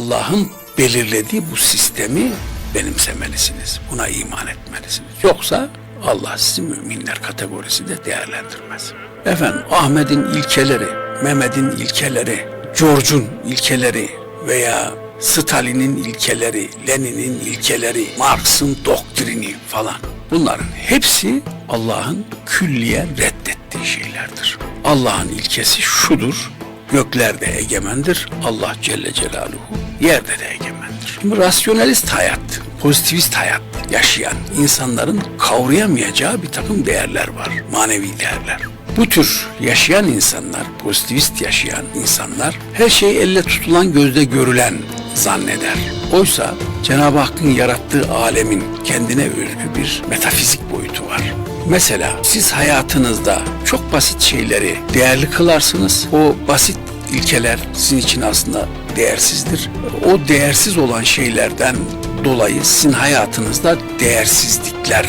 Allah'ın belirlediği bu sistemi benimsemelisiniz. Buna iman etmelisiniz. Yoksa Allah sizi müminler kategorisinde değerlendirmez. Efendim Ahmet'in ilkeleri, Mehmet'in ilkeleri, George'un ilkeleri veya Stalin'in ilkeleri, Lenin'in ilkeleri, Marx'ın doktrini falan. Bunların hepsi Allah'ın külliye reddettiği şeylerdir. Allah'ın ilkesi şudur, göklerde egemendir, Allah Celle Celaluhu yerde de egemendir. Şimdi rasyonalist hayat, pozitivist hayat yaşayan insanların kavrayamayacağı bir takım değerler var, manevi değerler. Bu tür yaşayan insanlar, pozitivist yaşayan insanlar her şey elle tutulan gözde görülen zanneder. Oysa Cenab-ı Hakk'ın yarattığı alemin kendine özgü bir metafizik boyutu var. Mesela siz hayatınızda çok basit şeyleri değerli kılarsınız. O basit ilkeler sizin için aslında değersizdir. O değersiz olan şeylerden dolayı sizin hayatınızda değersizlikler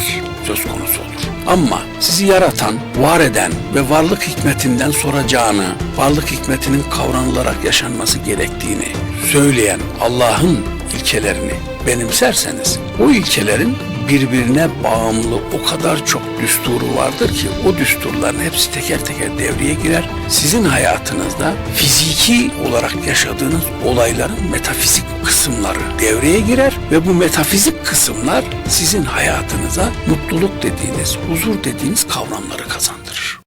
söz konusu olur. Ama sizi yaratan, var eden ve varlık hikmetinden soracağını, varlık hikmetinin kavranılarak yaşanması gerektiğini söyleyen Allah'ın ilkelerini benimserseniz o ilkelerin birbirine bağımlı o kadar çok düsturu vardır ki o düsturların hepsi teker teker devreye girer. Sizin hayatınızda fiziki olarak yaşadığınız olayların metafizik kısımları devreye girer ve bu metafizik kısımlar sizin hayatınıza mutluluk dediğiniz, huzur dediğiniz kavramları kazandırır.